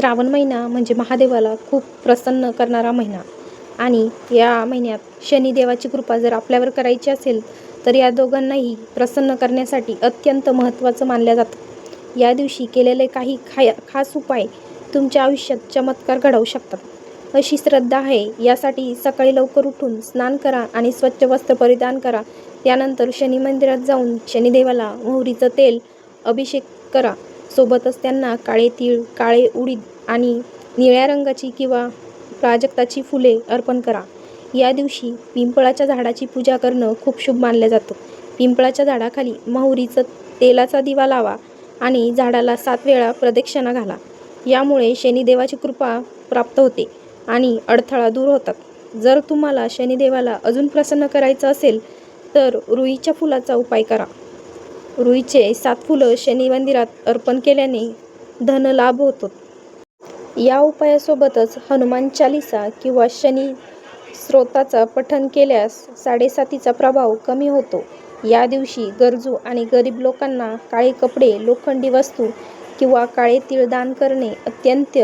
श्रावण महिना म्हणजे महादेवाला खूप प्रसन्न करणारा महिना. आणि या महिन्यात शनिदेवाची कृपा जर आपल्यावर करायची असेल तर या दोघांनाही प्रसन्न करण्यासाठी अत्यंत महत्त्वाचं मानलं जातं. या दिवशी केलेले काही खाय खास उपाय तुमच्या आयुष्यात चमत्कार घडवू शकतात. अशी श्रद्धा आहे यासाठी सकाळी लवकर उठून स्नान करा आणि स्वच्छ वस्त्र परिधान करा. त्यानंतर शनी मंदिरात जाऊन शनिदेवाला मोहरीचं तेल अभिषेक करा. सोबतच त्यांना काळे तीळ काळे उडीद आणि निळ्या रंगाची किंवा प्राजक्ताची फुले अर्पण करा. या दिवशी पिंपळाच्या झाडाची पूजा करणं खूप शुभ मानलं जातं. पिंपळाच्या झाडाखाली मोहरीचं तेलाचा दिवा लावा आणि झाडाला सात वेळा प्रदक्षिणा घाला. यामुळे शनिदेवाची कृपा प्राप्त होते आणि अडथळा दूर होतात. जर तुम्हाला शनिदेवाला अजून प्रसन्न करायचं असेल तर रुईच्या फुलाचा उपाय करा. रुईचे सात फुलं शनी मंदिरात अर्पण केल्याने धनलाभ होतो. या उपायासोबतच हनुमान चालिसा किंवा शनी स्रोताचा पठन केल्यास साडेसातीचा प्रभाव कमी होतो. या दिवशी गरजू आणि गरीब लोकांना काळे कपडे लोखंडी वस्तू किंवा काळे तीळ दान करणे अत्यंत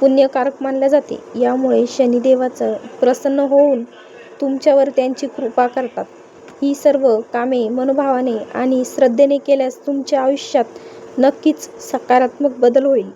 पुण्यकारक मानले जाते. यामुळे शनिदेवाचं प्रसन्न होऊन तुमच्यावर त्यांची कृपा करतात. ही सर्व कामे मनोभावाने आणि श्रद्धेने केल्यास तुमच्या आयुष्यात नक्कीच सकारात्मक बदल होईल.